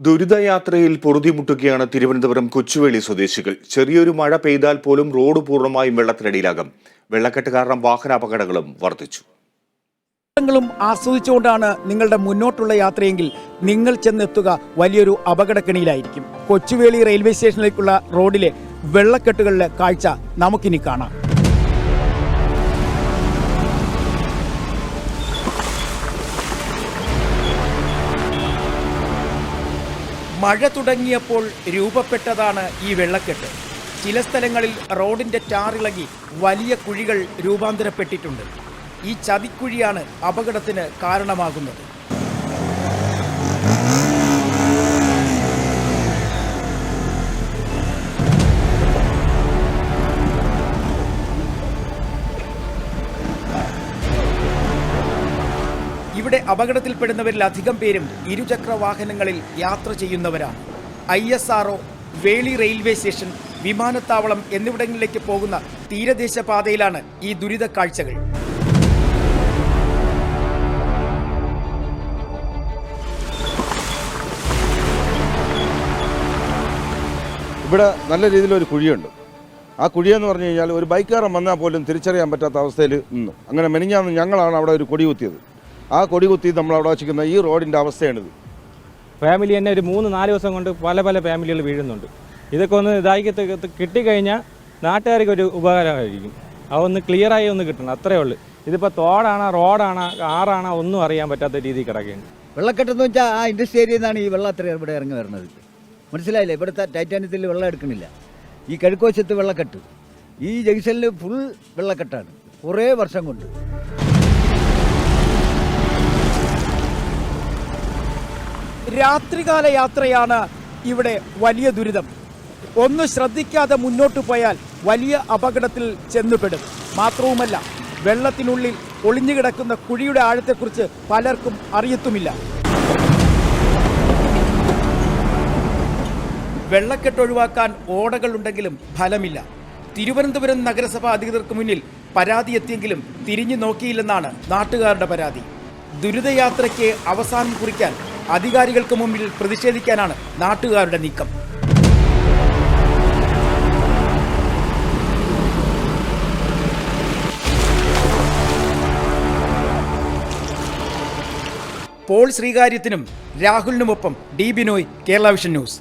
ദുരിതയാത്രയിൽ പൊറുതിമുട്ടുകയാണ് തിരുവനന്തപുരം കൊച്ചുവേളി സ്വദേശികൾ. ചെറിയൊരു മഴ പെയ്താൽ പോലും റോഡ് പൂർണമായും വെള്ളത്തിനടിയിലാകും. വെള്ളക്കെട്ട് കാരണം വാഹനാപകടങ്ങളും വർദ്ധിച്ചു. ആസ്വദിച്ചുകൊണ്ടാണ് നിങ്ങളുടെ മുന്നോട്ടുള്ള യാത്രയെങ്കിൽ നിങ്ങൾ ചെന്നെത്തുക വലിയൊരു അപകടക്കെണിയിലായിരിക്കും. കൊച്ചുവേളി റെയിൽവേ സ്റ്റേഷനിലേക്കുള്ള റോഡിലെ വെള്ളക്കെട്ടുകളിലെ കാഴ്ച നമുക്കിനി കാണാം. മഴ തുടങ്ങിയപ്പോൾ രൂപപ്പെട്ടതാണ് ഈ വെള്ളക്കെട്ട്. ചില സ്ഥലങ്ങളിൽ റോഡിന്റെ ടാറിളകി വലിയ കുഴികൾ രൂപാന്തരപ്പെട്ടിട്ടുണ്ട്. ഈ ചതിക്കുഴിയാണ് അപകടത്തിന് കാരണമാകുന്നത്. ഇവിടെ അപകടത്തിൽപ്പെടുന്നവരിൽ അധികം പേരും ഇരുചക്ര വാഹനങ്ങളിൽ യാത്ര ചെയ്യുന്നവരാണ്. I S R O Veli railway station വിമാനത്താവളം എന്നിവിടങ്ങളിലേക്ക് പോകുന്ന തീരദേശ പാതയിലാണ് ഈ ദുരിത കാഴ്ചകൾ. ഇവിടെ നല്ല രീതിയിലൊരു കുഴിയുണ്ട്. ആ കുഴിയെന്ന് പറഞ്ഞു കഴിഞ്ഞാൽ ഒരു ബൈക്കാരൻ വന്നാൽ പോലും തിരിച്ചറിയാൻ പറ്റാത്ത അവസ്ഥയിൽ നിന്നു. അങ്ങനെ മെനിഞ്ഞാന്ന് ഞങ്ങളാണ് അവിടെ ഒരു കൊടി കുത്തിയത് ആ കൊടി കുത്തി നമ്മൾ അവിടെ വച്ചിരിക്കുന്ന ഈ റോഡിന്റെ അവസ്ഥയാണിത്. ഫാമിലി തന്നെ ഒരു മൂന്ന് നാല് ദിവസം കൊണ്ട് പല പല ഫാമിലികൾ വീഴുന്നുണ്ട്. ഇതൊക്കെ ഒന്ന് ഇതായി കിട്ടിക്കഴിഞ്ഞാൽ നാട്ടുകാർക്ക് ഒരു ഉപകാരമായിരിക്കും. അതൊന്ന് ക്ലിയറായി ഒന്ന് കിട്ടണം അത്രയേ ഉള്ളൂ. ഇതിപ്പോൾ തോടാണോ റോഡാണോ ആറാണോ ഒന്നും അറിയാൻ പറ്റാത്ത രീതിയിൽ കിടക്കുകയാണ്. വെള്ളക്കെട്ടെന്ന് വെച്ചാൽ ആ ഇൻഡസ്ട്രി ഏരിയയിൽ നിന്നാണ് ഈ വെള്ളം അത്രയും ഇവിടെ ഇറങ്ങി വരുന്നത്. മനസ്സിലായില്ലേ? ഇവിടുത്തെ ടൈറ്റാനിയത്തിൽ വെള്ളം എടുക്കണില്ല ഈ കിഴക്കുവശത്ത് വെള്ളക്കെട്ട്. ഈ ജംഗ്ഷനിൽ ഫുൾ വെള്ളക്കെട്ടാണ്. കുറേ വർഷം കൊണ്ട്. രാത്രികാല യാത്രയാണ് ഇവിടെ വലിയ ദുരിതം. ഒന്ന് ശ്രദ്ധിക്കാതെ മുന്നോട്ട് പോയാൽ വലിയ അപകടത്തിൽ ചെന്നുപെടും. മാത്രവുമല്ല വെള്ളത്തിനുള്ളിൽ ഒളിഞ്ഞുകിടക്കുന്ന കുഴിയുടെ ആഴത്തെക്കുറിച്ച് പലർക്കും അറിയത്തുമില്ല. വെള്ളക്കെട്ട് ഒഴിവാക്കാൻ ഓടകൾ ഉണ്ടെങ്കിലും ഫലമില്ല. തിരുവനന്തപുരം നഗരസഭാ അധികൃതർക്ക് മുന്നിൽ പരാതി എത്തിയെങ്കിലും തിരിഞ്ഞു നോക്കിയില്ലെന്നാണ് നാട്ടുകാരുടെ പരാതി. ദുരിതയാത്രയ്ക്ക് അവസാനം കുറിക്കാൻ അധികാരികൾക്ക് മുമ്പിൽ പ്രതിഷേധിക്കാനാണ് നാട്ടുകാരുടെ നീക്കം. പോൾ ശ്രീകാര്യത്തിനും രാഹുലിനുമൊപ്പം D Binoy Kerala Vision news.